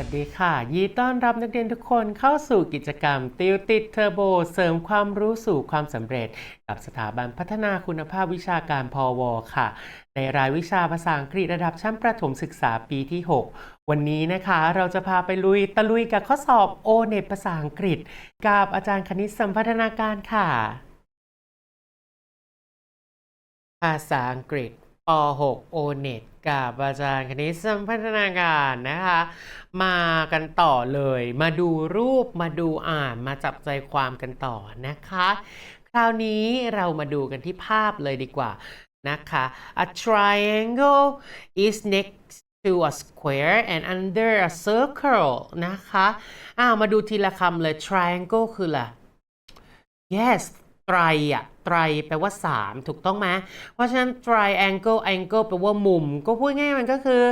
วัสดีค่ะ ยีต้อนรับนักเรียนทุกคนเข้าสู่กิจกรรม ติวติดเทอร์โบ เสริมความรู้สู่ความสำเร็จ กับสถาบันพัฒนาคุณภาพวิชาการพอวค่ะ ในรายวิชาภาษาอังกฤษระดับชั้นประถมศึกษาปีที่ 6 วันนี้นะคะเราจะพาไปลุยตะลุยกับข้อสอบโอเน็ตภาษาอังกฤษ กับอาจารย์คณิตสัมพัฒนาการค่ะ ภาษาอังกฤษ ป .6 โอเน็ตกับอาจารย์คณิตสัมพัฒนาการนะคะ มากันต่อเลย มาดูรูปมาดูอ่านมาจับใจความกันต่อนะคะ คราวนี้เรามาดูกันที่ภาพเลยดีกว่านะคะ a triangle is next to a square and under a circle นะคะอ้าวมาดูทีละคำเลย triangle คืออะไร yes ไตรอะไตรแปลว่า 3 ถูกต้องไหมเพราะฉะนั้น triangle angle แปลว่ามุม ก็พูดง่ายมันก็คือ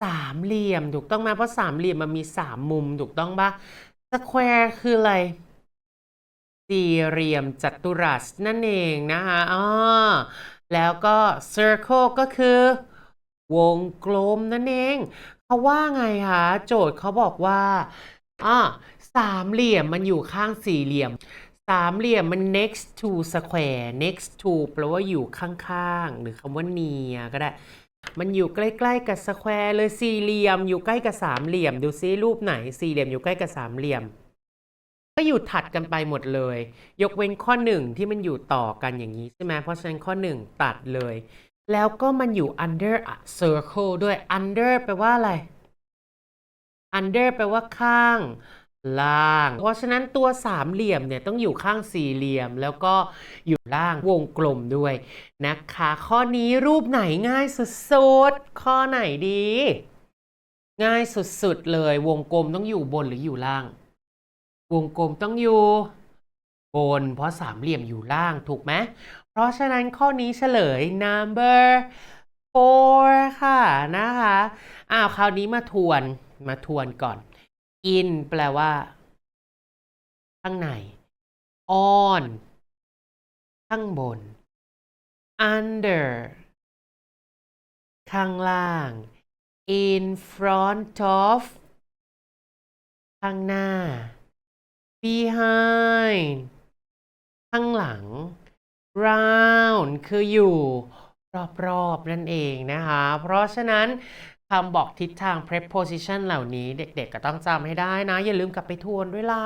สามเหลี่ยมถูกต้องไหมเพราะสามเหลี่ยมมันมีสามมุมถูกต้องปะ square คืออะไรสี่เหลี่ยมจัตุรัสนั่นเองนะคะอ๋อแล้วก็ circle ก็คือ วงกลมนั่นเองเขาว่าไงคะโจทย์เขาบอกว่าอ่าสามเหลี่ยมมันอยู่ข้างสี่เหลี่ยม สามเหลี่ยมมัน next to square next to แปลว่าอยู่ข้างๆ หรือคำว่า near ก็ได้ มันอยู่ใกล้ๆกับสแควร์เลยสี่เหลี่ยมอยู่ใกล้กับสามเหลี่ยม ดูซิรูปไหนสี่เหลี่ยมอยู่ใกล้กับสามเหลี่ยม ก็อยู่ถัดกันไปหมดเลย ยกเว้นข้อหนึ่งที่มันอยู่ต่อกันอย่างนี้ใช่ไหมเพราะฉะนั้นข้อหนึ่งตัดเลย แล้วก็มันอยู่ under a circle ด้วย under แปลว่าอะไร under แปลว่าข้าง ล่าง เพราะฉะนั้นตัวสามเหลี่ยมเนี่ยต้องอยู่ข้างสี่เหลี่ยม แล้วก็อยู่ล่างวงกลมด้วยนะคะ ข้อนี้รูปไหนง่ายสุดๆ ข้อไหนดี ง่ายสุดๆเลยวงกลมต้องอยู่บนหรืออยู่ล่าง วงกลมต้องอยู่บน เพราะสามเหลี่ยมอยู่ล่างถูกไหมเพราะฉะนั้นข้อนี้เฉลย number four ค่ะนะคะอ้าวคราวนี้มาทวนมาทวนก่อน in แปลว่า ข้างใน on ข้างบน under ข้างล่าง in front of ข้างหน้า behind ข้างหลัง round คืออยู่ รอบ ๆ นั่นเองนะคะ เพราะฉะนั้น คำบอกทิศทาง preposition เหล่านี้เด็กๆก็ต้องจำให้ได้นะ อย่าลืมกลับไปทวนด้วยล่ะ